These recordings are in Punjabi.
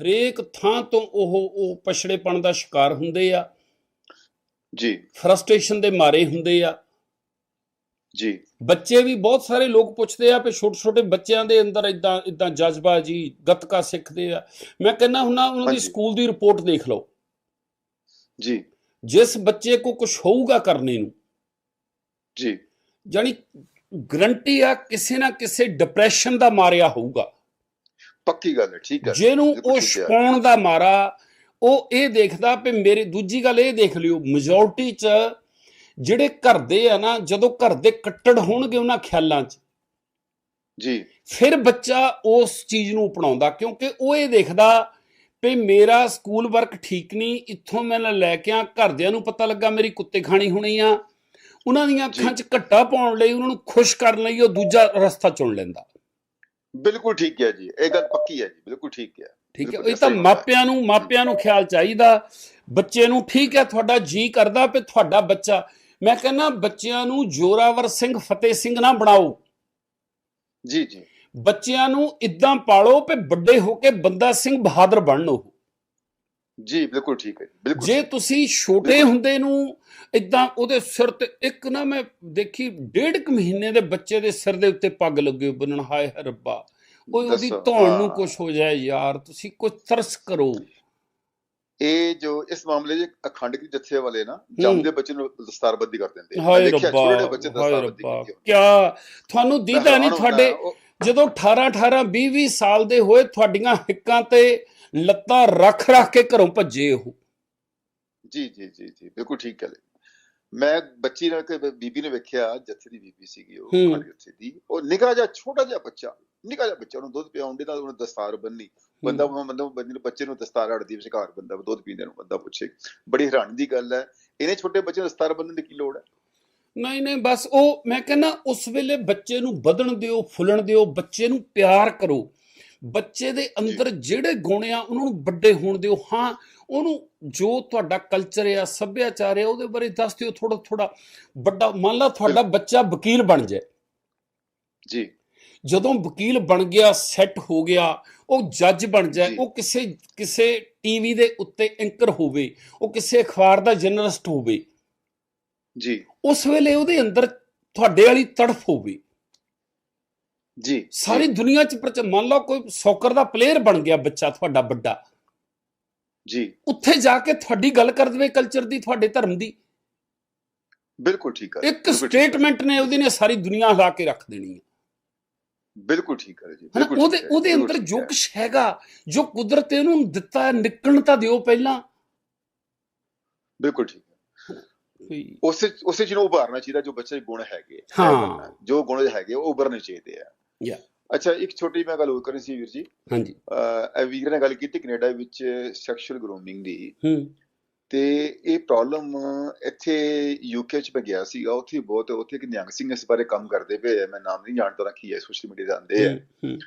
ਹਰੇਕ ਥਾਂ ਤੋਂ ਉਹ ਉਹ ਪਛੜੇਪਣ ਦਾ ਸ਼ਿਕਾਰ ਹੁੰਦੇ ਆ। ਜੀ। ਫਰਸਟ੍ਰੇਸ਼ਨ ਦੇ ਮਾਰੇ ਹੁੰਦੇ ਆ। ਜੀ। ਬੱਚੇ ਵੀ ਬਹੁਤ ਸਾਰੇ ਲੋਕ ਪੁੱਛਦੇ ਆ ਕਿ ਛੋਟੇ ਛੋਟੇ ਬੱਚਿਆਂ ਦੇ ਅੰਦਰ ਇਦਾਂ ਇਦਾਂ ਜਜ਼ਬਾ ਜੀ ਗੱਤਕਾ ਸਿੱਖਦੇ ਆ। ਮੈਂ ਕਹਿੰਦਾ ਹੁੰਨਾ ਉਹਨਾਂ ਦੀ। ਸਕੂਲ ਦੀ ਰਿਪੋਰਟ ਦੇਖ ਲਓ। ਜੀ। ਜਿਸ ਬੱਚੇ ਕੋ ਕੁਝ ਹੋਊਗਾ ਕਰਨੇ ਨੂੰ ਜੀ। ਜਾਨੀ ਗਰੰਟੀ ਆ ਕਿਸੇ ਨਾ ਕਿਸੇ ਡਿਪਰੈਸ਼ਨ ਦਾ ਮਾਰਿਆ ਹੋਊਗਾ। ਪੱਕੀ ਗੱਲ ਹੈ ਠੀਕ ਹੈ। ਜਿਹਨੂੰ ਉਹ। ਛਪਾਉਣ ਦਾ ਮਾਰਾ ਉਹ ਇਹ ਦੇਖਦਾ ਵੀ ਮੇਰੇ ਦੂਜੀ ਗੱਲ ਇਹ ਦੇਖ ਲਿਓ ਮੈਜੋਰਟੀ ਚ ਜਿਹੜੇ ਘਰ ਦੇ ਆ ਨਾ ਜਦੋਂ ਘਰ ਦੇ ਕੱਟੜ ਹੋਣਗੇ ਉਹਨਾਂ ਖਿਆਲਾਂ ਚ। ਜੀ। ਫਿਰ ਬੱਚਾ ਉਸ ਚੀਜ਼ ਨੂੰ ਅਪਣਾਉਂਦਾ ਕਿਉਂਕਿ ਉਹ ਇਹ ਦੇਖਦਾ ਵੀ ਮੇਰਾ ਸਕੂਲ ਵਰਕ ਠੀਕ ਨਹੀਂ ਇੱਥੋਂ ਮੈਂ ਲੈ ਕੇ ਆ ਘਰਦਿਆਂ ਨੂੰ ਪਤਾ ਲੱਗਾ ਮੇਰੀ ਕੁੱਤੇ ਖਾਣੀ ਹੋਣੀ ਆ। ਉਹਨਾਂ ਦੀਆਂ ਅੱਖਾਂ 'ਚ ਘੱਟਾ ਪਾਉਣ ਲਈ ਉਹਨਾਂ ਨੂੰ ਖੁਸ਼ ਕਰਨ ਲਈ ਉਹ ਦੂਜਾ ਰਸਤਾ ਚੁਣ ਲੈਂਦਾ। ਬਿਲਕੁਲ ਠੀਕ ਹੈ ਜੀ ਇਹ ਗੱਲ ਪੱਕੀ ਹੈ ਜੀ ਬਿਲਕੁਲ ਠੀਕ ਹੈ ਠੀਕ ਹੈ ਇਹ ਤਾਂ। ਮਾਪਿਆਂ ਨੂੰ ਮਾਪਿਆਂ ਨੂੰ ਖਿਆਲ ਚਾਹੀਦਾ ਬੱਚੇ ਨੂੰ ਠੀਕ ਹੈ ਤੁਹਾਡਾ ਜੀ ਕਰਦਾ ਵੀ ਤੁਹਾਡਾ ਬੱਚਾ ਮੈਂ ਕਹਿੰਦਾ ਬੱਚਿਆਂ ਨੂੰ ਜੋਰਾਵਰ ਸਿੰਘ ਫਤਿਹ ਸਿੰਘ ਨਾ ਬਣਾਓ। ਜੀ ਜੀ। ਬੱਚਿਆਂ ਨੂੰ ਇਦਾਂ ਪਾਲੋ ਕਿ ਵੱਡੇ ਹੋ ਕੇ ਬੰਦਾ ਸਿੰਘ ਬਹਾਦਰ ਬਣਨ ਉਹ। ਜੀ ਬਿਲਕੁਲ ਠੀਕ ਹੈ ਜੀ, ਬਿਲਕੁਲ ਜੇ। ਤੁਸੀਂ ਛੋਟੇ। ਹੁੰਦੇ ਨੂੰ ਇਦਾਂ ਉਹਦੇ ਸਿਰ ਤੇ ਇੱਕ ਨਾ ਮੈਂ ਦੇਖੀ ਡੇਢ ਕੁ ਮਹੀਨੇ ਦੇ ਬੱਚੇ ਦੇ ਸਿਰ ਦੇ ਉੱਤੇ ਪੱਗ ਲੱਗੇ ਬੰਨਣ ਹਾਏ ਰੱਬਾ। ਉਹ ਉਹਦੀ ਧੌਣ ਨੂੰ। ਕੁਝ ਹੋ ਜਾਏ ਯਾਰ ਤੁਸੀਂ ਕੁਝ ਤਰਸ ਕਰੋ। ਇਹ ਜੋ ਇਸ ਮਾਮਲੇ 'ਚ ਅਖੰਡ ਕੀ ਜੱਥੇ ਵਾਲੇ ਨਾ ਜੰਮਦੇ ਬੱਚੇ ਨੂੰ ਦਸਤਾਰਬੰਦੀ ਕਰ ਦਿੰਦੇ ਹਾਏ ਰੱਬਾ ਹਾਏ ਰੱਬਾ। ਕਿਆ? ਤੁਹਾਨੂੰ ਦੀਦਾ ਨਹੀਂ ਤੁਹਾਡੇ ਜਦੋਂ 18 18 20 20 ਸਾਲ ਦੇ ਹੋਏ ਤੁਹਾਡੀਆਂ ਹਿੱਕਾਂ ਤੇ ਲੱਤਾਂ ਰੱਖ ਰੱਖ ਕੇ ਘਰੋਂ ਭੱਜੇ ਉਹ। ਜੀ ਜੀ ਜੀ ਜੀ ਬਿਲਕੁਲ ਠੀਕ ਗੱਲ ਹੈ। ਮੈਂ ਬੱਚੀ ਨਾਲ ਕਿ ਬੀਬੀ ਨੇ ਵੇਖਿਆ ਜੱਥੇ ਦੀ ਬੀਬੀ ਸੀਗੀ ਉਹ ਜੱਥੇ ਦੀ। ਉਹ ਨਿੱਕਾ ਜਿਹਾ ਛੋਟਾ ਜਿਹਾ ਬੱਚਾ ਨਿੱਕਾ ਜਿਹਾ ਬੱਚਾ ਉਹਨੂੰ ਦੁੱਧ ਪਿਆਉਣ ਦੇ ਨਾਲ ਉਹਨੂੰ ਦਸਤਾਰ ਬੰਨੀ ਬੰਦਾ ਬੰਦਾ ਬੰਦੇ ਨੂੰ ਬੱਚੇ ਨੂੰ ਦਸਤਾਰ ਅੜਦੀ ਵਿਚਕਾਰ ਬੰਦਾ ਦੁੱਧ ਪੀਂਦੇ ਨੂੰ ਬੰਦਾ ਪੁੱਛੇ। ਬੜੀ ਹੈਰਾਨੀ ਦੀ ਗੱਲ ਹੈ। ਇਹਨੇ ਛੋਟੇ ਬੱਚੇ ਨੂੰ ਦਸਤਾਰ ਬੰਨਣ ਦੀ ਕੀ ਲੋੜ ਹੈ? ਨਹੀਂ ਨਹੀਂ ਬਸ ਉਹ ਮੈਂ ਕਹਿੰਦਾ ਉਸ ਵੇਲੇ ਬੱਚੇ ਨੂੰ ਵਧਣ ਦਿਓ ਫੁੱਲਣ ਦਿਓ ਬੱਚੇ ਨੂੰ ਪਿਆਰ ਕਰੋ। ਬੱਚੇ ਦੇ ਅੰਦਰ ਜਿਹੜੇ ਗੁਣ ਆ ਉਹਨਾਂ ਨੂੰ ਵੱਡੇ ਹੋਣ ਦਿਓ। ਹਾਂ ਉਹਨੂੰ ਜੋ ਤੁਹਾਡਾ ਕਲਚਰ ਆ ਸੱਭਿਆਚਾਰ ਆ ਉਹਦੇ ਬਾਰੇ ਦੱਸ ਦਿਓ ਥੋੜਾ ਥੋੜਾ ਵੱਡਾ। ਮੰਨ ਲਾ ਤੁਹਾਡਾ ਬੱਚਾ ਵਕੀਲ ਬਣ ਜਾਏ। ਜੀ। ਜਦੋਂ ਵਕੀਲ ਬਣ ਗਿਆ ਸੈੱਟ ਹੋ ਗਿਆ ਉਹ ਜੱਜ ਬਣ ਜਾਏ। ਉਹ ਕਿਸੇ ਕਿਸੇ ਟੀਵੀ ਦੇ ਉੱਤੇ ਐਂਕਰ ਹੋਵੇ ਉਹ ਕਿਸੇ ਅਖਬਾਰ ਦਾ ਜਰਨਲਿਸਟ ਹੋਵੇ। ਜੀ। ਉਸ ਵੇਲੇ ਉਹਦੇ ਅੰਦਰ ਤੁਹਾਡੇ ਵਾਲੀ ਤੜਫ ਹੋਵੇ। ਜੀ ਸਾਰੀ ਦੁਨੀਆ 'ਚ ਪ੍ਰਚ ਮੰਨ ਲਓ ਕੋਈ ਸੌਕਰ ਦਾ ਪਲੇਅਰ ਬਣ ਗਿਆ ਬੱਚਾ ਤੁਹਾਡਾ ਵੱਡਾ। ਜੀ। ਉੱਥੇ ਜਾ ਕੇ ਤੁਹਾਡੀ ਗੱਲ ਕਰ ਦੇਵੇ ਕਲਚਰ ਦੀ ਤੁਹਾਡੇ ਧਰਮ ਦੀ। ਬਿਲਕੁਲ ਠੀਕ ਹੈ ਇੱਕ। ਸਟੇਟਮੈਂਟ ਨੇ ਉਹਦੀ ਨੇ ਸਾਰੀ ਦੁਨੀਆ ਹਿਲਾ ਕੇ ਰੱਖ ਦੇਣੀ ਹੈ। ਬਿਲਕੁਲ ਠੀਕ ਹੈ ਜੀ ਬਿਲਕੁਲ ਉਹਦੇ ਉਹਦੇ ਅੰਦਰ ਜੋ। ਕੁਛ ਹੈਗਾ ਜੋ ਕੁਦਰਤ ਨੇ ਉਹਨੂੰ ਦਿੱਤਾ ਹੈ ਨਿਕਲਣ ਤਾਂ ਦਿਓ ਪਹਿਲਾਂ। ਬਿਲਕੁਲ ਠੀਕ ਉਸੇ ਉਸੇ ਚੀਜ਼ ਨੂੰ ਉਭਾਰਨਾ ਚਾਹੀਦਾ ਜੋ ਬੱਚੇ ਦੇ ਗੁਣ ਹੈਗੇ ਹੈ। ਜੋ ਗੁਣ ਹੈਗੇ ਉਹ ਉਭਰਨੇ ਚਾਹੀਦੇ ਆ। Yeah. ਅੱਛਾ ਇੱਕ ਛੋਟੀ ਮੈਂ ਗੱਲ ਹੋਰ ਕਰਨੀ ਸੀ ਵੀਰ ਜੀ। ਹਾਂਜੀ। ਇਹ ਵੀਰ ਨੇ ਗੱਲ ਕੀਤੀ ਕੈਨੇਡਾ ਵਿੱਚ ਸੈਕਸ਼ੂਅਲ ਗਰੂਮਿੰਗ ਦੀ। ਹੂੰ। ਤੇ ਇਹ ਪ੍ਰੋਬਲਮ ਇੱਥੇ ਯੂਕੇ ਚ ਮੈਂ ਗਿਆ ਸੀਗਾ ਉੱਥੇ ਬਹੁਤ ਉੱਥੇ ਇੱਕ ਨਿਹੰਗ ਸਿੰਘ ਇਸ ਬਾਰੇ ਕੰਮ ਕਰਦੇ ਪਏ ਆ। ਮੈਂ ਨਾਮ ਨਹੀਂ ਜਾਣਦਾ ਕੀ ਹੈ ਸੋਸ਼ਲ ਮੀਡੀਆ ਤੇ ਆਉਂਦੇ ਆ। ਹੂੰ,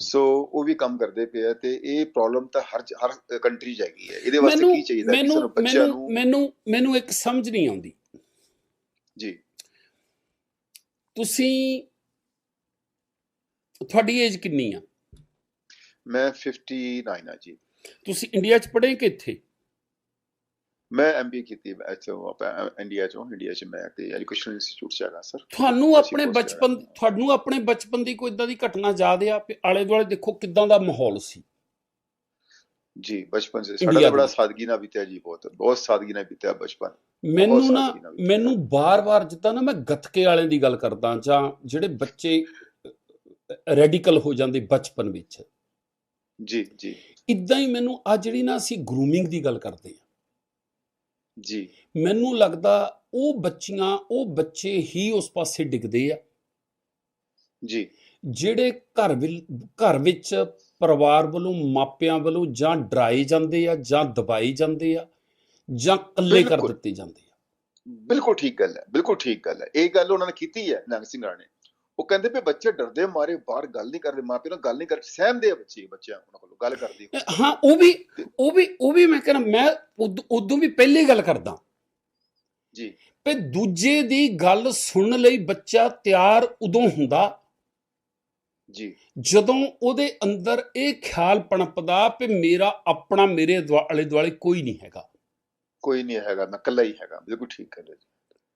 ਸੋ ਉਹ ਵੀ ਕੰਮ ਕਰਦੇ ਪਏ ਆ ਤੇ ਇਹ ਪ੍ਰੋਬਲਮ ਤਾਂ ਹਰ ਹਰ ਕੰਟਰੀ 'ਚ ਹੈਗੀ ਹੈ। ਇਹਦੇ ਵਾਸਤੇ ਕੀ ਚਾਹੀਦਾ ਕਿਸੇ ਨੂੰ ਬੱਚਿਆਂ ਨੂੰ ਮੈਨੂੰ ਮੈਨੂੰ ਇੱਕ ਸਮਝ ਨਹੀਂ ਆਉਂਦੀ। ਜੀ। ਤੁਸੀਂ ਤੁਹਾਡੀ ਏਜ ਕਿੰਨੀ ਆ? ਮੈਂ 59 ਆ ਜੀ। ਤੁਸੀਂ ਇੰਡੀਆ 'ਚ ਪੜ੍ਹੇ ਕਿ ਇੱਥੇ ਮੈਂ ਐਮਬੀਏ ਕੀਤੀ ਇੱਥੋਂ ਆਪਾਂ ਇੰਡੀਆ ਚੋਂ ਇੰਡੀਆ ਚ ਮੈਂ ਤੇ ਐਜੂਕੇਸ਼ਨ ਇੰਸਟੀਚਿਊਟ ਚ ਹੈਗਾ ਸਰ ਤੁਹਾਨੂੰ ਆਪਣੇ ਬਚਪਨ। ਤੁਹਾਨੂੰ ਆਪਣੇ ਬਚਪਨ ਦੀ ਕੋਈ ਇਦਾਂ ਦੀ ਘਟਨਾ ਯਾਦ ਆ? ਆਲੇ ਦੁਆਲੇ ਦੇਖੋ ਕਿਦਾਂ ਦਾ ਮਾਹੌਲ ਸੀ। ਜੀ ਬਚਪਨ ਸੇ ਸਾਡਾ ਬੜਾ। ਸਾਦਗੀ ਨਾਲ ਬੀਤਿਆ ਜੀ ਬਹੁਤ। ਬਹੁਤ ਸਾਦਗੀ ਨਾਲ ਬੀਤਿਆ ਬਚਪਨ। ਮੈਨੂੰ ਨਾ। ਮੈਨੂੰ ਬਾਰ-ਬਾਰ ਜਿੱਦਾਂ ਨਾ ਮੈਂ ਗੱਤਕੇ ਵਾਲਿਆਂ ਦੀ ਗੱਲ ਕਰਦਾ ਜਾਂ ਜਿਹੜੇ ਬੱਚੇ ਰੈਡੀਕਲ ਹੋ ਜਾਂਦੇ ਬਚਪਨ ਵਿੱਚ। ਜੀ ਜੀ। ਇਦਾਂ ਹੀ ਮੈਨੂੰ ਆ ਜਿਹੜੀ ਨਾ ਅਸੀਂ ਗਰੂਮਿੰਗ ਦੀ ਗੱਲ ਕਰਦੇ ਆ ਜੀ। ਮੈਨੂੰ ਲੱਗਦਾ ਉਹ ਬੱਚੀਆਂ ਉਹ ਬੱਚੇ ਹੀ ਉਸ ਪਾਸੇ ਡਿੱਗਦੇ ਆ। ਜੀ। ਜਿਹੜੇ ਘਰ ਘਰ ਵਿੱਚ ਪਰਿਵਾਰ ਵੱਲੋਂ ਮਾਪਿਆਂ ਵੱਲੋਂ ਜਾਂ ਡਰਾਏ ਜਾਂਦੇ ਆ ਜਾਂ ਦਬਾਏ ਜਾਂਦੇ ਆ ਜਾਂ ਇਕੱਲੇ ਕਰ। ਦਿੱਤੇ ਜਾਂਦੇ ਆ। ਬਿਲਕੁਲ ਠੀਕ ਗੱਲ ਹੈ ਬਿਲਕੁਲ ਠੀਕ ਗੱਲ ਹੈ। ਇਹ ਗੱਲ ਉਹਨਾਂ ਨੇ ਕੀਤੀ ਹੈ ਨੰਗ ਸਿੰਘ ਰਾਣੇ। ਉਹ ਕਹਿੰਦੇ ਵੀ ਬੱਚੇ ਡਰਦੇ ਮਾਰੇ ਬਾਹਰ ਗੱਲ ਨਹੀਂ ਕਰਦੇ ਮਾਪਿਆਂ ਨਾਲ ਗੱਲ ਨਹੀਂ ਕਰਦੇ ਸਹਿਮਦੇ ਆ ਬੱਚੇ ਬੱਚਿਆਂ ਉਹਨਾਂ ਕੋਲੋਂ ਗੱਲ ਕਰਦੀ ਹਾਂ ਉਹ ਵੀ ਉਹ ਵੀ ਉਹ ਵੀ ਮੈਂ ਕਹਿੰਦਾ ਮੈਂ ਉਦ- ਵੀ ਪਹਿਲੀ ਗੱਲ ਕਰਦਾ। ਜੀ। ਵੀ ਦੂਜੇ ਦੀ ਗੱਲ ਸੁਣਨ ਲਈ ਬੱਚਾ ਤਿਆਰ ਉਦੋਂ ਹੁੰਦਾ। ਜੀ। ਜਦੋਂ ਉਹਦੇ ਅੰਦਰ ਇਹ ਖਿਆਲ ਪਣਪਦਾ ਕਿ ਮੇਰਾ ਆਪਣਾ ਮੇਰੇ ਦੁਆ- ਆਲੇ ਦੁਆਲੇ ਕੋਈ ਨਹੀਂ ਹੈਗਾ। ਕੋਈ ਨਹੀਂ ਹੈਗਾ ਮੈਂ ਇਕੱਲਾ ਹੀ ਹੈਗਾ ਬਿਲਕੁਲ ਠੀਕ ਕਰ ਰਹੇ ਜੀ।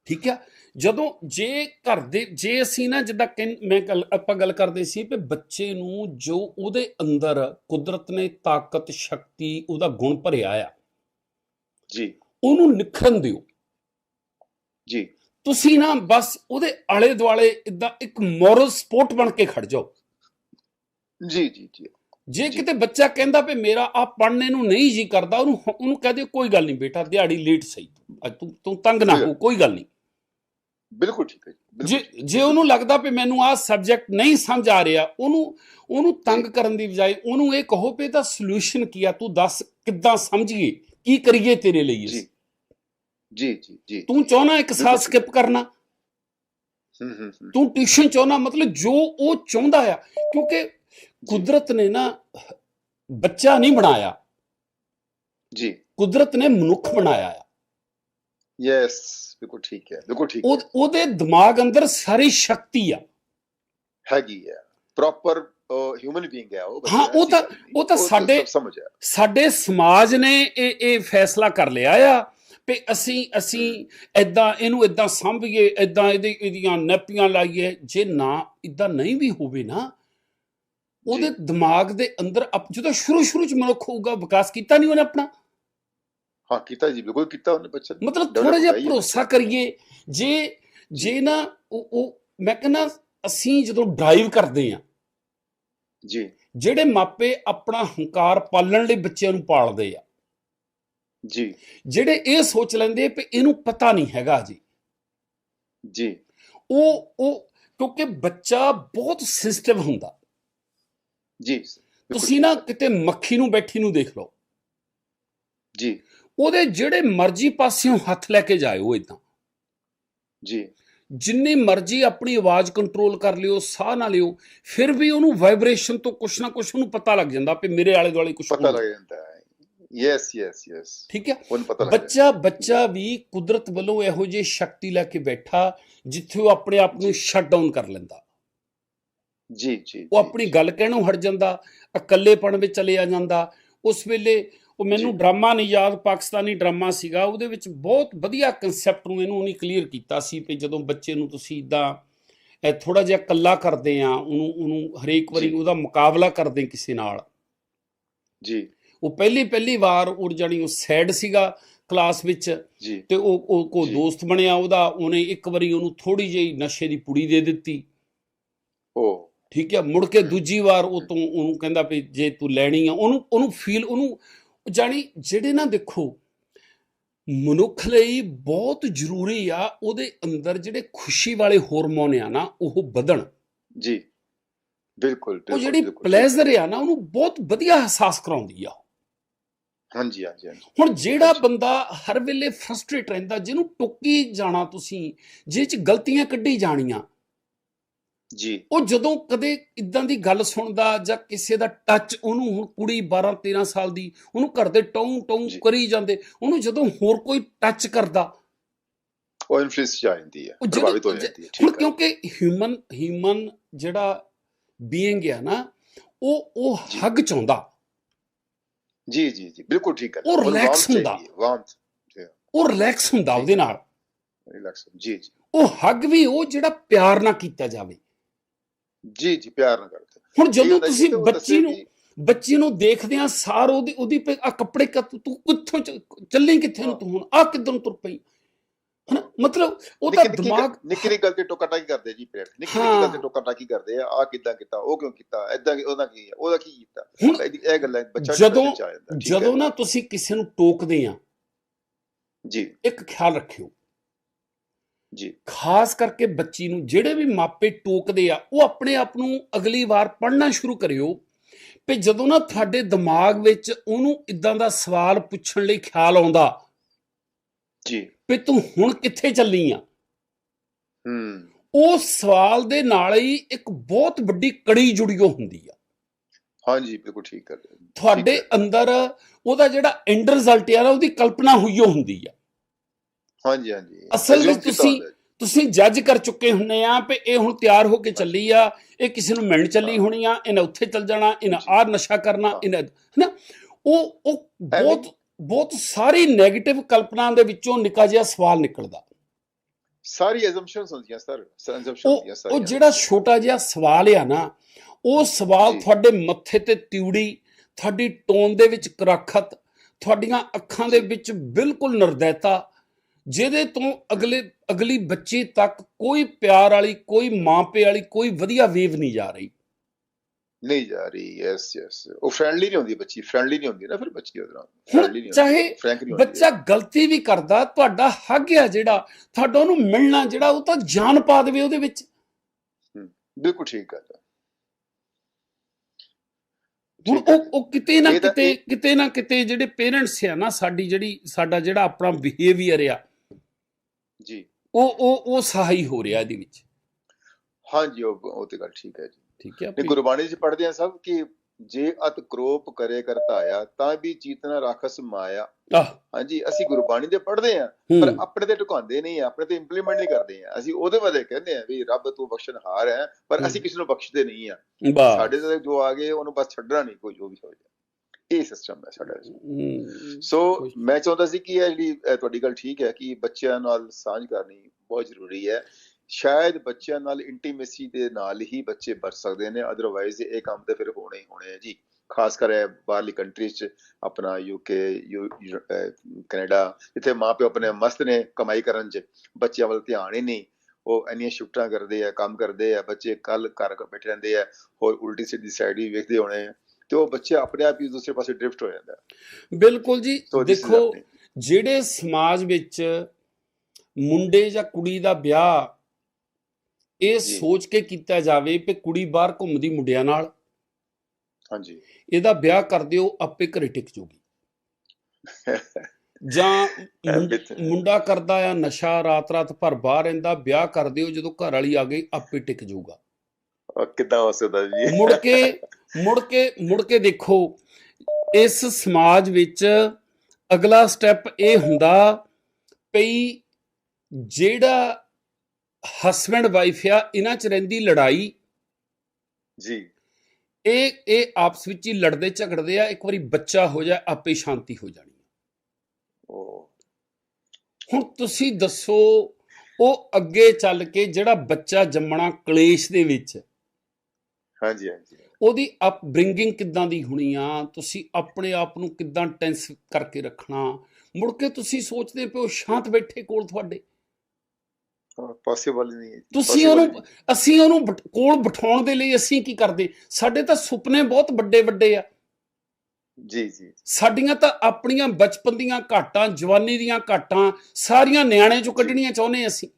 ਠੀਕ ਆ? ਜਦੋਂ ਜੇ ਘਰ ਦੇ ਜੇ ਅਸੀਂ ਨਾ ਜਿੱਦਾਂ ਮੈਂ ਗੱਲ ਆਪਾਂ ਗੱਲ ਕਰਦੇ ਸੀ ਕਿ ਬੱਚੇ ਨੂੰ ਜੋ ਉਹਦੇ ਅੰਦਰ ਕੁਦਰਤ ਨੇ ਤਾਕਤ ਸ਼ਕਤੀ ਉਹਦਾ ਗੁਣ ਭਰਿਆ ਆ। ਜੀ। ਉਹਨੂੰ ਨਿਖਰਨ ਦਿਓ। ਜੀ। ਤੁਸੀਂ ਨਾ ਬਸ ਉਹਦੇ ਆਲੇ ਦੁਆਲੇ ਇਦਾਂ ਇੱਕ ਮੋਰਲ ਸਪੋਰਟ ਬਣ ਕੇ ਖੜ ਜਾਓ। ਜੀ ਜੀ ਜੀ। ਜੇ। ਕਿਤੇ ਬੱਚਾ ਕਹਿੰਦਾ ਵੀ ਮੇਰਾ ਆ ਪੜ੍ਹਨੇ ਨੂੰ ਨਹੀਂ ਜੀ ਕਰਦਾ ਉਹਨੂੰ ਉਹਨੂੰ ਕਹਿ ਦਿਓ ਕੋਈ ਗੱਲ ਨਹੀਂ ਬੇਟਾ ਦਿਹਾੜੀ ਲੇਟ ਸਹੀ। ਅੱਜ ਤੂੰ ਤੂੰ ਤੰਗ ਨਾ ਹੋ ਕੋਈ ਗੱਲ ਨਹੀਂ। ਬਿਲਕੁਲ ਠੀਕ ਹੈ ਜੀ ਜੇ ਉਹਨੂੰ ਲੱਗਦਾ ਵੀ ਮੈਨੂੰ ਆਹ ਸਬਜੈਕਟ ਨਹੀਂ ਸਮਝ ਆ ਰਿਹਾ ਉਹਨੂੰ ਉਹਨੂੰ ਤੰਗ ਕਰਨ ਦੀ ਬਜਾਏ ਉਹਨੂੰ ਇਹ ਕਹੋ ਵੀ ਇਹਦਾ ਸੋਲੂਸ਼ਨ ਕੀ ਆ ਤੂੰ ਦੱਸ ਕਿੱਦਾਂ ਸਮਝੀਏ ਕੀ ਕਰੀਏ ਤੇਰੇ ਲਈ ਜੀ। ਜੀ ਜੀ ਜੀ। ਤੂੰ ਚਾਹਣਾ ਇੱਕ ਸਾਲ। ਸਕਿਪ ਕਰਨਾ? ਤੂੰ ਟਿਊਸ਼ਨ ਚਾਹਣਾ ਮਤਲਬ ਜੋ ਉਹ ਚਾਹੁੰਦਾ ਆ ਕਿਉਂਕਿ ਕੁਦਰਤ ਨੇ ਨਾ ਬੱਚਾ ਨਹੀਂ ਬਣਾਇਆ। ਜੀ। ਕੁਦਰਤ ਨੇ ਮਨੁੱਖ ਬਣਾਇਆ ਆ। ਯੈਸ ਬਿਲਕੁਲ ਠੀਕ ਹੈ ਬਿਲਕੁਲ ਠੀਕ ਉਹ ਉਹਦੇ ਦਿਮਾਗ ਅੰਦਰ ਸਾਰੀ ਸ਼ਕਤੀ ਆ। ਹੈਗੀ ਹੈ ਪ੍ਰੋਪਰ ਹਿਊਮਨ ਬੀਇੰਗ ਹੈ ਉਹ ਹਾਂ, ਉਹ ਤਾਂ- ਉਹ ਤਾਂ ਸਾਡੇ- ਆ ਸਾਡੇ ਸਮਾਜ ਨੇ ਇਹ ਇਹ ਫੈਸਲਾ ਕਰ ਲਿਆ ਆ ਵੀ ਅਸੀਂ ਅਸੀਂ ਐਦਾਂ ਇਹਨੂੰ ਐਦਾਂ ਸੰਭੀਏ ਐਦਾਂ ਇਹਦੀ ਇਹਦੀਆਂ ਨੱਪੀਆਂ ਲਾਈਏ ਜੇ ਨਾ ਇਦਾਂ ਨਹੀਂ ਵੀ ਹੋਵੇ ਨਾ ਉਹਦੇ। ਦਿਮਾਗ ਦੇ ਅੰਦਰ ਜਦੋਂ ਸ਼ੁਰੂ ਸ਼ੁਰੂ ਚ ਮਨੁੱਖ ਹੋਊਗਾ ਵਿਕਾਸ ਕੀਤਾ ਨਹੀਂ ਉਹਨੇ ਆਪਣਾ। ਹਾਂ ਕੀਤਾ ਜੀ ਬਿਲਕੁਲ ਕੀਤਾ ਉਹਨੇ ਬੱਚੇ। ਮਤਲਬ ਥੋੜਾ ਜਿਹਾ ਭਰੋਸਾ ਕਰੀਏ ਜੇ ਜੇ ਨਾ ਉਹ ਮੈਂ ਕਹਿੰਦਾ ਅਸੀਂ ਜਦੋਂ ਡਰਾਈਵ ਕਰਦੇ ਆ ਜੀ। ਜਿਹੜੇ ਮਾਪੇ ਆਪਣਾ ਹੰਕਾਰ ਪਾਲਣ ਲਈ ਬੱਚਿਆਂ ਨੂੰ ਪਾਲਦੇ ਆ ਜੀ। ਜਿਹੜੇ ਇਹ ਸੋਚ ਲੈਂਦੇ ਵੀ ਇਹਨੂੰ ਪਤਾ ਨਹੀਂ ਹੈਗਾ ਜੀ ਜੀ। ਉਹ ਉਹ ਕਿਉਂਕਿ ਬੱਚਾ ਬਹੁਤ ਸੈਂਸਿਟਿਵ ਹੁੰਦਾ। ਜੀ। ਤੁਸੀਂ ਨਾ ਕਿਤੇ ਮੱਖੀ ਨੂੰ ਬੈਠੀ ਨੂੰ ਦੇਖ ਲਓ। ਜੀ। ਉਹਦੇ ਜਿਹੜੇ ਮਰਜ਼ੀ ਪਾਸਿਓਂ ਹੱਥ ਲੈ ਕੇ ਜਾਇਓ ਇਦਾਂ ਜੀ। ਜਿੰਨੀ ਮਰਜ਼ੀ ਆਪਣੀ ਆਵਾਜ਼ ਕੰਟਰੋਲ ਕਰ ਲਿਓ ਸਾਹ ਨਾ ਲਿਓ ਫਿਰ ਵੀ ਉਹਨੂੰ ਵਾਈਬ੍ਰੇਸ਼ਨ ਤੋਂ ਕੁਛ ਨਾ ਕੁਛ ਉਹਨੂੰ ਪਤਾ ਲੱਗ ਜਾਂਦਾ ਵੀ ਮੇਰੇ ਆਲੇ ਦੁਆਲੇ ਕੁਛ ਪਤਾ। ਲੱਗ ਜਾਂਦਾ ਹੈ। ਯੈਸ ਯੈਸ ਯੈਸ ਠੀਕ ਹੈ? ਬੱਚਾ ਬੱਚਾ ਵੀ ਕੁਦਰਤ ਵੱਲੋਂ ਇਹੋ ਜਿਹੀ ਸ਼ਕਤੀ ਲੈ ਕੇ ਬੈਠਾ ਜਿੱਥੇ ਉਹ ਆਪਣੇ ਆਪ ਨੂੰ। ਸ਼ਟ ਡਾਊਨ ਕਰ ਲੈਂਦਾ। ਜੀ ਜੀ ਉਹ ਆਪਣੀ ਗੱਲ ਕਹਿਣੋਂ ਹਟ ਜਾਂਦਾ ਇਕੱਲੇਪਣ ਵਿੱਚ ਚਲੇ ਆ ਜਾਂਦਾ। ਉਸ ਵੇਲੇ ਉਹ ਮੈਨੂੰ। ਡਰਾਮਾ ਨਹੀਂ ਯਾਦ ਪਾਕਿਸਤਾਨੀ ਡਰਾਮਾ ਸੀਗਾ ਉਹਦੇ ਵਿੱਚ ਬਹੁਤ ਵਧੀਆ ਕਨਸੈਪਟ ਨੂੰ ਇਹਨੂੰ ਉਹਨੇ ਕਲੀਅਰ ਕੀਤਾ ਸੀ ਕਿ ਜਦੋਂ ਬੱਚੇ ਨੂੰ ਤੁਸੀਂ ਇਦਾਂ ਇਹ ਥੋੜਾ ਜਿਹਾ ਕੱਲਾ ਕਰਦੇ ਆ ਉਹਨੂੰ ਉਹਨੂੰ ਹਰੇਕ ਵਾਰੀ। ਉਹਦਾ ਮੁਕਾਬਲਾ ਕਰਦੇ ਕਿਸੇ ਨਾਲ ਜੀ ਉਹ ਪਹਿਲੀ ਪਹਿਲੀ ਵਾਰ ਉਹ ਜਾਣੀ ਉਹ ਸੈਡ ਸੀਗਾ ਕਲਾਸ ਵਿੱਚ ਤੇ ਉਹ ਉਹ ਕੋ। ਦੋਸਤ ਬਣਿਆ ਉਹਦਾ ਉਹਨੇ ਇੱਕ ਵਾਰੀ ਉਹਨੂੰ ਥੋੜੀ ਜਿਹੀ ਨਸ਼ੇ ਦੀ ਪੁੜੀ ਦੇ ਦਿੱਤੀ ਉਹ ਠੀਕ ਹੈ ਮੁੜ ਕੇ ਦੂਜੀ ਵਾਰ ਉਹ ਤੋਂ ਉਹਨੂੰ ਕਹਿੰਦਾ ਵੀ ਜੇ ਤੂੰ ਲੈਣੀ ਆ ਉਹਨੂੰ ਉਹਨੂੰ ਫੀਲ ਉਹਨੂੰ ਜਾਣੀ ਜਿਹੜੇ ਨਾ ਦੇਖੋ ਮਨੁੱਖ ਲਈ ਬਹੁਤ ਜ਼ਰੂਰੀ ਆ ਉਹਦੇ ਅੰਦਰ ਜਿਹੜੇ ਖੁਸ਼ੀ ਵਾਲੇ ਹਾਰਮੋਨ ਆ ਨਾ ਉਹ ਵਧਣ ਜੀ ਬਿਲਕੁਲ ਉਹ ਜਿਹੜੀ। ਪਲੇਜ਼ਰ ਆ ਨਾ ਉਹਨੂੰ ਬਹੁਤ ਵਧੀਆ ਅਹਿਸਾਸ ਕਰਾਉਂਦੀ ਆ ਹਾਂਜੀ ਹਾਂਜੀ ਹੁਣ ਜਿਹੜਾ। ਬੰਦਾ ਹਰ ਵੇਲੇ ਫਰਸਟ੍ਰੇਟ ਰਹਿੰਦਾ ਜਿਹਨੂੰ ਟੁੱਕੀ ਜਾਣਾ ਤੁਸੀਂ ਜਿਹ ਚ ਗਲਤੀਆਂ ਕੱਢੀ ਜਾਣੀਆਂ ਜੀ। ਉਹ ਜਦੋਂ ਕਦੇ ਇਦਾਂ ਦੀ ਗੱਲ ਸੁਣਦਾ ਜਾਂ ਕਿਸੇ ਦਾ ਟੱਚ ਉਹਨੂੰ ਹੁਣ ਕੁੜੀ 12 13 ਸਾਲ ਦੀ ਉਹਨੂੰ ਘਰ ਦੇ ਟੌਂ ਟੌਂ। ਕਰੀ ਜਾਂਦੇ ਉਹਨੂੰ ਜਦੋਂ ਹੋਰ ਕੋਈ ਟੱਚ ਕਰਦਾ। ਉਹ ਇਨਫਲੂਐਂਸ ਜਾਂਦੀ ਹੈ ਪ੍ਰਭਾਵਿਤ ਹੋ ਜਾਂਦੀ ਹੈ ਹੁਣ ਠੀਕ ਹੈ। ਕਿਉਂਕਿ ਹਿਊਮਨ ਹਿਊਮਨ ਜਿਹੜਾ ਬੀਇੰਗ ਹੈ ਨਾ ਉਹ ਉਹ। ਹੱਗ ਚਾਹੁੰਦਾ। ਜੀ ਜੀ ਜੀ ਬਿਲਕੁਲ ਠੀਕ ਹੈ। ਉਹ relax ਹੁੰਦਾ। ਉਹ ਰਿਲੈਕਸ ਹੁੰਦਾ ਉਹਦੇ ਨਾਲ। ਰਿਲੈਕਸ ਜੀ ਜੀ। ਉਹ ਹੱਗ ਵੀ ਉਹ ਜਿਹੜਾ ਪਿਆਰ ਨਾਲ ਕੀਤਾ ਜਾਵੇ। ਜੀ ਜੀ ਪਿਆਰ ਨਾਲ ਕਰਦੇ ਹੁਣ ਇਹ ਜਦੋਂ ਤੁਸੀਂ ਕਿ ਉਹ ਬੱਚੀ ਨੂੰ ਬੱਚੀ ਨੂੰ ਦੇਖਦੇ ਆ ਸਾਰ ਉਹਦੀ ਉਹਦੀ ਆਹ ਕੱਪੜੇ ਤੂੰ ਕਿੱਥੋਂ ਚੱਲੀ ਕਿੱਥੇ ਨੂੰ ਤੂੰ ਹੁਣ? ਆ ਕਿੱਧਰ ਨੂੰ ਤੁਰ ਪਈ? ਹਨਾ? ਮਤਲਬ ਨਿੱਕੀ- ਨਿੱਕੀ ਦਿਮਾਗ ਗੱਲ- ਨਿੱਕੀ ਨਿੱਕੀ ਗੱਲ ਤੇ ਟੋਕਾ ਟਾਕੀ ਕਰਦੇ ਜੀ ਪੇਰੈਂਟ ਨਿੱਕੀ ਗੱਲ ਤੇ ਟੋਕਾ ਟਾਕੀ ਕਰਦੇ ਆ। ਆ ਕਿਦਾਂ ਕੀਤਾ ਉਹ ਕਿਉਂ ਕੀਤਾ ਐਦਾਂ ਉਹਦਾ ਕੀ ਉਹਦਾ ਕੀ ਕੀਤਾ? ਹੁਣ ਇਹ ਗੱਲਾਂ ਬੱਚਾ ਜਦੋਂ- ਆ। ਜਦੋਂ। ਨਾ ਤੁਸੀਂ ਕਿਸੇ ਨੂੰ ਟੋਕਦੇ ਆ ਜੀ। ਇੱਕ ਖਿਆਲ ਰੱਖਿਓ। ਜੀ। ਖਾਸ ਕਰਕੇ ਬੱਚੀ ਨੂੰ ਜਿਹੜੇ ਵੀ ਮਾਪੇ ਟੋਕਦੇ ਆ ਉਹ ਆਪਣੇ ਆਪ ਨੂੰ ਅਗਲੀ ਵਾਰ ਪੜ੍ਹਨਾ ਸ਼ੁਰੂ ਕਰਿਓ ਵੀ ਜਦੋਂ ਨਾ ਤੁਹਾਡੇ ਦਿਮਾਗ ਵਿੱਚ ਉਹਨੂੰ ਇਦਾਂ ਦਾ ਸਵਾਲ ਪੁੱਛਣ ਲਈ ਖਿਆਲ ਆਉਂਦਾ ਜੀ। ਵੀ ਤੂੰ ਹੁਣ ਕਿੱਥੇ ਚੱਲੀ ਆ? ਹੂੰ। ਉਸ ਸਵਾਲ ਦੇ ਨਾਲ ਹੀ ਇੱਕ ਬਹੁਤ ਵੱਡੀ ਕੜੀ ਜੁੜੀ ਹੋ ਹੁੰਦੀ ਆ। ਹਾਂਜੀ ਬਿਲਕੁਲ ਠੀਕ ਕਰ। ਤੁਹਾਡੇ। ਅੰਦਰ ਉਹਦਾ ਜਿਹੜਾ ਐਂਡ ਰਿਜ਼ਲਟ ਆ ਨਾ ਉਹਦੀ ਕਲਪਨਾ ਹੋਈ ਹੋ ਹੁੰਦੀ ਆ। ਹਾਂਜੀ ਹਾਂਜੀ। ਅਸਲ ਵਿੱਚ ਤੁਸੀਂ-। ਤੁਸੀਂ ਜੱਜ ਕਰ ਚੁੱਕੇ ਹੁੰਨੇ ਆ ਵੀ ਇਹ ਹੁਣ ਤਿਆਰ ਹੋ ਕੇ ਚੱਲੀ ਆ ਇਹ ਕਿਸੇ ਨੂੰ ਮਿਲਣ ਚੱਲੀ ਹੋਣੀ ਆ ਇਹਨੇ ਉੱਥੇ ਚੱਲ ਜਾਣਾ ਇਹਨੇ ਆਹ ਨਸ਼ਾ ਕਰਨਾ। ਇਹਨੇ ਹਨਾ? ਉਹ ਉਹ ਬਹੁਤ ਬਹੁਤ ਸਾਰੀ 네ਗੇਟਿਵ ਕਲਪਨਾ ਦੇ ਵਿੱਚੋਂ ਨਿੱਕਾ ਜਿਹਾ ਸਵਾਲ ਨਿਕਲਦਾ। ਸਾਰੀ ਐਜ਼ੰਪਸ਼ਨਸ ਹੁੰਦੀਆਂ ਸਰ ਉਹ ਹੁੰਦੀਆਂ ਉਹ ਸਾਰੀਆਂ ਜਿਹੜਾ ਛੋਟਾ ਜਿਹਾ ਸਵਾਲ ਆ ਨਾ ਉਹ ਸਵਾਲ। ਤੁਹਾਡੇ ਮੱਥੇ ਤੇ ਤਿਉੜੀ ਤੁਹਾਡੀ ਟੋਨ ਦੇ ਵਿੱਚ ਕਰਾਖਤ ਤੁਹਾਡੀਆਂ ਅੱਖਾਂ ਦੇ ਵਿੱਚ ਬਿਲਕੁਲ ਨਿਰਦੈਤਾ ਜਿਹਦੇ ਤੋਂ ਅਗਲੇ ਅਗਲੀ ਬੱਚੀ ਤੱਕ ਕੋਈ ਪਿਆਰ ਵਾਲੀ ਕੋਈ ਮਾਪੇ ਵਾਲੀ ਕੋਈ ਵਧੀਆ ਵੇਵ ਨਹੀਂ ਜਾ ਰਹੀ। ਨਹੀਂ ਜਾ ਰਹੀ ਯੈਸ ਯੈਸ ਉਹ ਫ੍ਰੈਂਡਲੀ ਨਹੀਂ ਹੁੰਦੀ ਬੱਚੀ ਫ੍ਰੈਂਡਲੀ ਨਹੀਂ ਹੁੰਦੀ ਨਾ ਫਿਰ ਬੱਚੀ ਉਹਦੇ ਫ੍ਰੈਂਡਲੀ ਨਹੀਂ ਚਾਹੇ ਬੱਚਾ ਗਲਤੀ ਵੀ ਕਰਦਾ ਤੁਹਾਡਾ ਹੱਕ ਆ ਜਿਹੜਾ ਤੁਹਾਡਾ ਉਹਨੂੰ ਮਿਲਣਾ ਜਿਹੜਾ ਉਹ ਤਾਂ ਜਾਨ ਪਾ ਦੇਵੇ ਉਹਦੇ ਵਿੱਚ। ਬਿਲਕੁਲ ਠੀਕ ਗੱਲ ਹੈ ਹੁਣ ਹੈ। ਉਹ ਉਹ ਕਿਤੇ ਨਾ ਕਿਤੇ ਕਿਤੇ ਨਾ ਕਿਤੇ ਜਿਹੜੇ ਪੇਰੈਂਟਸ ਆ ਨਾ ਸਾਡੀ ਜਿਹੜੀ ਸਾਡਾ ਜਿਹੜਾ ਆਪਣਾ ਬਿਹੇਵੀਅਰ ਆ ਜੀ। ਉਹ ਉਹ ਉਹ ਸਹਾਈ ਹੋ ਰਿਹਾ ਇਹਦੇ ਵਿੱਚ। ਹਾਂਜੀ ਉਹ ਉਹ ਤੇ ਗੱਲ ਠੀਕ ਹੈ ਜੀ। ਠੀਕ ਹੈ ਨੇ ਗੁਰਬਾਣੀ ਚ ਪੜ੍ਹਦੇ ਆ ਸਭ ਕਿ ਜੇ ਅਤ ਕਰੋਪ ਕਰੇ ਕਰਤਾਇਆ ਤਾਂ ਵੀ ਚੀਤਨਾ ਰਾਖਸ ਮਾਇਆ। ਹਾਂਜੀ ਅਸੀਂ ਗੁਰਬਾਣੀ ਦੇ ਪੜ੍ਹਦੇ ਆ ਪਰ ਆਪਣੇ ਤੇ ਢੁਕਾਉਂਦੇ ਨਹੀਂ ਆ ਆਪਣੇ ਤੇ ਇੰਪਲੀਮੈਂਟ ਨਹੀਂ ਕਰਦੇ ਆ ਅਸੀਂ ਉਹਦੇ ਬਾਰੇ ਕਹਿੰਦੇ ਆ ਵੀ ਰੱਬ ਤੂੰ ਬਖਸ਼ਣਹਾਰ ਹੈ ਪਰ ਅਸੀਂ ਕਿਸੇ ਨੂੰ ਬਖਸ਼ਦੇ ਨਹੀਂ ਆ ਸਾਡੇ ਤੇ ਜੋ ਆ ਗਏ ਉਹਨੂੰ ਬਸ ਛੱਡਣਾ ਨਹੀਂ ਕੋਈ ਜੋ ਵੀ ਹੋ ਜਾਏ। ਇਹ ਸਿਸਟਮ ਹੈ ਸਾਡਾ ਸੋ। ਮੈਂ ਚਾਹੁੰਦਾ ਸੀ ਕਿ ਇਹ ਜਿਹੜੀ ਤੁਹਾਡੀ ਗੱਲ ਠੀਕ ਹੈ ਕਿ ਬੱਚਿਆਂ ਨਾਲ ਸਾਂਝ ਕਰਨੀ ਬਹੁਤ ਜ਼ਰੂਰੀ ਹੈ। ਸ਼ਾਇਦ ਬੱਚਿਆਂ ਨਾਲ ਇੰਟੀਮੇਸੀ ਦੇ ਨਾਲ ਹੀ ਬੱਚੇ ਬਚ ਸਕਦੇ ਨੇ ਅਦਰਵਾਈਜ਼ ਇਹ ਕੰਮ ਤੇ ਫਿਰ ਹੋਣੇ ਹੀ ਹੋਣੇ ਹੈ ਜੀ। ਖਾਸ ਕਰ ਬਾਹਰਲੀ ਕੰਟਰੀਜ਼ ਚ ਆਪਣਾ ਯੂਕੇ ਕੈਨੇਡਾ ਜਿੱਥੇ ਮਾਪੇ ਆਪਣੇ ਮਸਤ ਨੇ ਕਮਾਈ ਕਰਨ ਚ ਬੱਚਿਆਂ ਵੱਲ ਧਿਆਨ ਹੀ ਨਹੀਂ। ਉਹ ਇੰਨੀਆਂ ਸ਼ਿਫਟਾਂ ਕਰਦੇ ਆ ਕੰਮ ਕਰਦੇ ਆ ਬੱਚੇ ਕੱਲ ਘਰ ਬੈਠੇ ਰਹਿੰਦੇ ਆ ਹੋਰ ਉਲਟੀ ਸਿੱਧੀ ਸਾਈਡ ਵੀ ਵੇਖਦੇ ਹੋਣੇ ਆ। ਤੇ ਉਹ ਬੱਚੇ ਆਪਣੇ ਆਪ ਹੀ ਦੂਸਰੇ ਪਾਸੇ ਡ੍ਰਿਫਟ ਹੋ ਜਾਂਦਾ ਬਿਲਕੁਲ ਜੀ ਦੇਖੋ. ਜਿਹੜੇ ਸਮਾਜ ਵਿੱਚ ਮੁੰਡੇ ਜਾਂ ਕੁੜੀ ਦਾ ਵਿਆਹ ਇਹ। ਸੋਚ ਕੇ ਕੀਤਾ ਜਾਵੇ ਕਿ ਕੁੜੀ ਬਾਹਰ ਘੁੰਮਦੀ ਮੁੰਡਿਆਂ ਨਾਲ ਹਾਂਜੀ ਇਹਦਾ ਵਿਆਹ ਕਰ ਦਿਓ ਆਪੇ ਘਰੇ ਟਿਕ ਜੂਗੀ ਜਾਂ। ਮੁੰਡਾ ਕਰਦਾ ਆ ਨਸ਼ਾ ਰਾਤ ਰਾਤ ਭਰ ਬਾਹਰ ਰਹਿੰਦਾ ਵਿਆਹ ਕਰ ਦਿਓ ਜਦੋਂ ਘਰ ਵਾਲੀ ਆ ਗਈ ਆਪੇ ਟਿਕ ਜਾਊਗਾ ਉਹ ਕਿੱਦਾਂ ਹੋ ਸਕਦਾ ਜੀ? ਮੁੜ ਕੇ ਮੁੜ ਕੇ ਮੁੜ ਕੇ ਦੇਖੋ ਇਸ ਸਮਾਜ ਵਿੱਚ ਅਗਲਾ ਸਟੈਪ ਇਹ ਹੁੰਦਾ ਪਈ ਜਿਹੜਾ ਹਸਬੰਡ ਵਾਈਫ ਆ ਇਹਨਾਂ 'ਚ ਰਹਿੰਦੀ ਲੜਾਈ। ਜੀ। ਇਹ ਇਹ ਆਪਸ ਵਿੱਚ ਹੀ ਲੜਦੇ ਝਗੜਦੇ ਆ ਇੱਕ ਵਾਰੀ ਬੱਚਾ ਹੋ ਜਾਏ ਆਪੇ ਸ਼ਾਂਤੀ ਹੋ ਜਾਣੀ ਉਹ ਹੁਣ ਤੁਸੀਂ ਦੱਸੋ ਉਹ ਅੱਗੇ ਚੱਲ ਕੇ ਜਿਹੜਾ ਬੱਚਾ ਜੰਮਣਾ ਕਲੇਸ਼ ਦੇ ਵਿੱਚ ਹਾਂਜੀ ਹਾਂਜੀ। ਉਹਦੀ ਅਪਬ੍ਰਿੰਗਿੰਗ ਕਿੱਦਾਂ ਦੀ ਹੋਣੀ ਆ? ਤੁਸੀਂ ਆਪਣੇ ਆਪ ਨੂੰ ਕਿੱਦਾਂ ਟੈਂਸ ਕਰਕੇ ਰੱਖਣਾ? ਮੁੜ ਕੇ ਤੁਸੀਂ ਸੋਚਦੇ ਪਿਓ ਸ਼ਾਂਤ ਬੈਠੇ ਕੋਲ ਤੁਹਾਡੇ? ਪੋਸੀਬਲ ਨਹੀਂ ਤੁਸੀਂ ਉਹਨੂੰ। ਅਸੀਂ ਉਹਨੂੰ ਕੋਲ ਬਿਠਾਉਣ ਦੇ ਲਈ ਅਸੀਂ ਕੀ ਕਰਦੇ? ਸਾਡੇ ਤਾਂ ਸੁਪਨੇ ਬਹੁਤ ਵੱਡੇ ਵੱਡੇ ਆ। ਜੀ ਜੀ ਸਾਡੀਆਂ ਤਾਂ ਆਪਣੀਆਂ ਬਚਪਨ ਦੀਆਂ ਘਾਟਾਂ ਜਵਾਨੀ ਦੀਆਂ ਘਾਟਾਂ ਸਾਰੀਆਂ ਨਿਆਣੇ ਚੋਂ ਕੱਢਣੀਆਂ ਚਾਹੁੰਦੇ ਅਸੀਂ।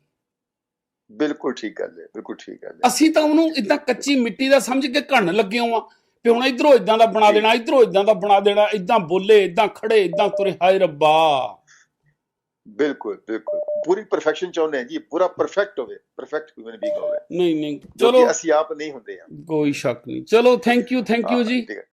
ਬਿਲਕੁਲ ਠੀਕ ਗੱਲ ਹੈ ਬਿਲਕੁਲ ਠੀਕ ਗੱਲ ਹੈ। ਅਸੀਂ ਤਾਂ ਉਹਨੂੰ ਇਦਾਂ ਕੱਚੀ ਮਿੱਟੀ ਦਾ ਸਮਝ ਕੇ ਘੜਨ ਲੱਗੇ ਹਾਂ ਵੀ ਹੁਣ ਇਧਰੋਂ ਇਦਾਂ ਦਾ ਬਣਾ ਦੇਣਾ ਇਧਰੋਂ ਇਦਾਂ ਦਾ ਬਣਾ ਦੇਣਾ ਇਦਾਂ ਬੋਲੇ ਇਦਾਂ ਖੜੇ ਇਦਾਂ ਤੁਰੇ ਹਾਏ ਰੱਬਾ। ਬਿਲਕੁਲ ਬਿਲਕੁਲ। ਪੂਰੀ ਪਰਫੈਕਸ਼ਨ ਚਾਹੁੰਦੇ ਹਾਂ ਜੀ ਪੂਰਾ ਪਰਫੈਕਟ ਹੋਵੇ ਪਰਫੈਕਟ ਹਿਊਮਨ ਬੀਇੰਗ ਹੋਵੇ। ਨਹੀਂ ਨਹੀਂ ਚਲੋ। ਅਸੀਂ ਆਪ ਨਹੀਂ ਹੁੰਦੇ ਹਾਂ ਕੋਈ ਸ਼ੱਕ ਨਹੀਂ। ਚਲੋ ਥੈਂਕ ਯੂ ਥੈਂਕ ਯੂ ਜੀ।